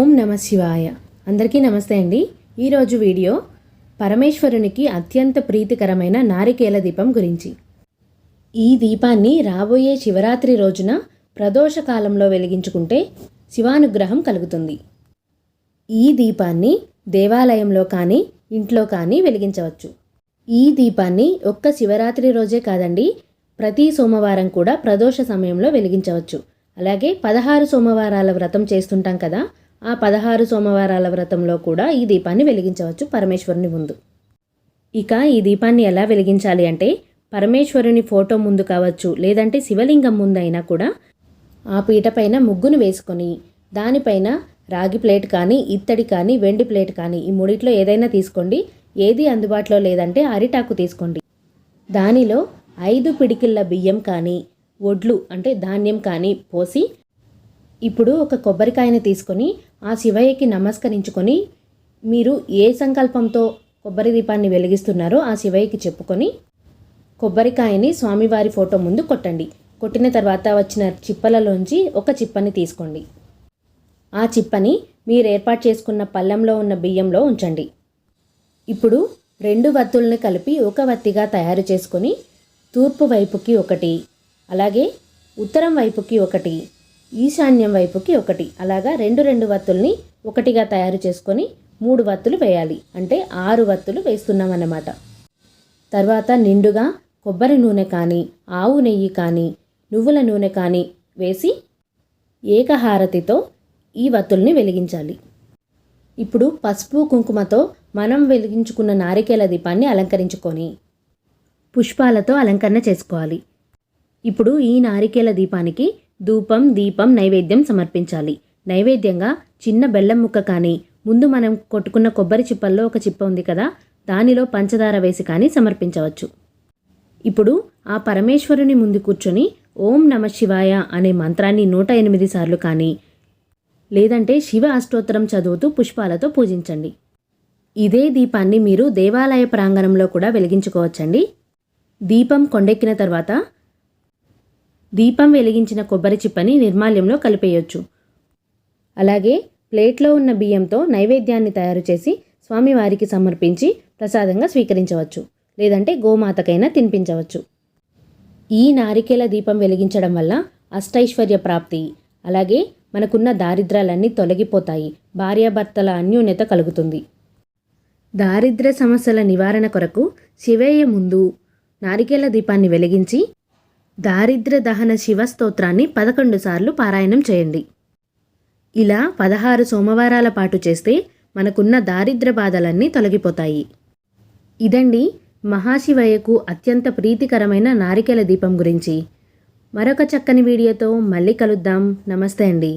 ఓం నమ శివాయ. అందరికీ నమస్తే అండి. ఈరోజు వీడియో పరమేశ్వరునికి అత్యంత ప్రీతికరమైన నారికేల దీపం గురించి. ఈ దీపాన్ని రాబోయే శివరాత్రి రోజున ప్రదోష కాలంలో వెలిగించుకుంటే శివానుగ్రహం కలుగుతుంది. ఈ దీపాన్ని దేవాలయంలో కానీ ఇంట్లో కానీ వెలిగించవచ్చు. ఈ దీపాన్ని ఒక్క శివరాత్రి రోజే కాదండి ప్రతి సోమవారం కూడా ప్రదోష సమయంలో వెలిగించవచ్చు. అలాగే పదహారు సోమవారాల వ్రతం చేస్తుంటాం కదా ఆ పదహారు సోమవారాల వ్రతంలో కూడా ఈ దీపాన్ని వెలిగించవచ్చు పరమేశ్వరుని ముందు. ఇక ఈ దీపాన్ని ఎలా వెలిగించాలి అంటే పరమేశ్వరుని ఫోటో ముందు కావచ్చు లేదంటే శివలింగం ముందు అయినా కూడా ఆ పీటపైన ముగ్గును వేసుకొని దానిపైన రాగి ప్లేట్ కానీ ఇత్తడి కానీ వెండి ప్లేట్ కానీ ఈ మూడిట్లో ఏదైనా తీసుకోండి. ఏది అందుబాటులో లేదంటే అరిటాకు తీసుకోండి. దానిలో ఐదు పిడికిళ్ళ బియ్యం కానీ వడ్లు అంటే ధాన్యం కానీ పోసి ఇప్పుడు ఒక కొబ్బరికాయని తీసుకొని ఆ శివయ్యకి నమస్కరించుకొని మీరు ఏ సంకల్పంతో కొబ్బరి దీపాన్ని వెలిగిస్తున్నారో ఆ శివయ్యకి చెప్పుకొని కొబ్బరికాయని స్వామివారి ఫోటో ముందు కొట్టండి. కొట్టిన తర్వాత వచ్చిన చిప్పలలోంచి ఒక చిప్పని తీసుకోండి. ఆ చిప్పని మీరు ఏర్పాటు చేసుకున్న పళ్ళెంలో ఉన్న బియ్యంలో ఉంచండి. ఇప్పుడు రెండు వత్తుల్ని కలిపి ఒక వత్తిగా తయారు చేసుకొని తూర్పు వైపుకి ఒకటి అలాగే ఉత్తరం వైపుకి ఒకటి ఈశాన్యం వైపుకి ఒకటి. అలాగా రెండు రెండు వత్తుల్ని ఒకటిగా తయారు చేసుకొని మూడు వత్తులు వేయాలి. అంటే ఆరు వత్తులు వేస్తున్నాం అన్నమాట. తర్వాత నిండుగా కొబ్బరి నూనె కానీ ఆవు నెయ్యి కానీ నువ్వుల నూనె కానీ వేసి ఏకహారతితో ఈ వత్తుల్ని వెలిగించాలి. ఇప్పుడు పసుపు కుంకుమతో మనం వెలిగించుకున్న నారికేల దీపాన్ని అలంకరించుకొని పుష్పాలతో అలంకరణ చేసుకోవాలి. ఇప్పుడు ఈ నారికేల దీపానికి ధూపం దీపం నైవేద్యం సమర్పించాలి. నైవేద్యంగా చిన్న బెల్లం ముక్క కానీ ముందు మనం కొట్టుకున్న కొబ్బరి చిప్పల్లో ఒక చిప్ప ఉంది కదా దానిలో పంచదార వేసి కానీ సమర్పించవచ్చు. ఇప్పుడు ఆ పరమేశ్వరుని ముందు కూర్చొని ఓం నమ శివాయ అనే మంత్రాన్ని నూట ఎనిమిది సార్లు కానీ లేదంటే శివ అష్టోత్తరం చదువుతూ పుష్పాలతో పూజించండి. ఇదే దీపాన్ని మీరు దేవాలయ ప్రాంగణంలో కూడా వెలిగించుకోవచ్చండి. దీపం కొండెక్కిన తర్వాత దీపం వెలిగించిన కొబ్బరి చిప్పని నిర్మాల్యంలో కలిపేయొచ్చు. అలాగే ప్లేట్లో ఉన్న బియ్యంతో నైవేద్యాన్ని తయారు చేసి స్వామివారికి సమర్పించి ప్రసాదంగా స్వీకరించవచ్చు లేదంటే గోమాతకైనా తినిపించవచ్చు. ఈ నారికేల దీపం వెలిగించడం వల్ల అష్టైశ్వర్య ప్రాప్తి అలాగే మనకున్న దారిద్రాలన్నీ తొలగిపోతాయి భార్యాభర్తల అన్యోన్యత కలుగుతుంది. దారిద్ర్య సమస్యల నివారణ కొరకు శివయ్య ముందు నారికేల దీపాన్ని వెలిగించి దారిద్ర దహన శివ స్తోత్రాన్ని పదకొండు సార్లు పారాయణం చేయండి. ఇలా పదహారు సోమవారాల పాటు చేస్తే మనకున్న దారిద్ర బాధలన్నీ తొలగిపోతాయి. ఇదండి మహాశివయ్యకు అత్యంత ప్రీతికరమైన నారికేల దీపం గురించి. మరొక చక్కని వీడియోతో మళ్ళీ కలుద్దాం. నమస్తే అండి.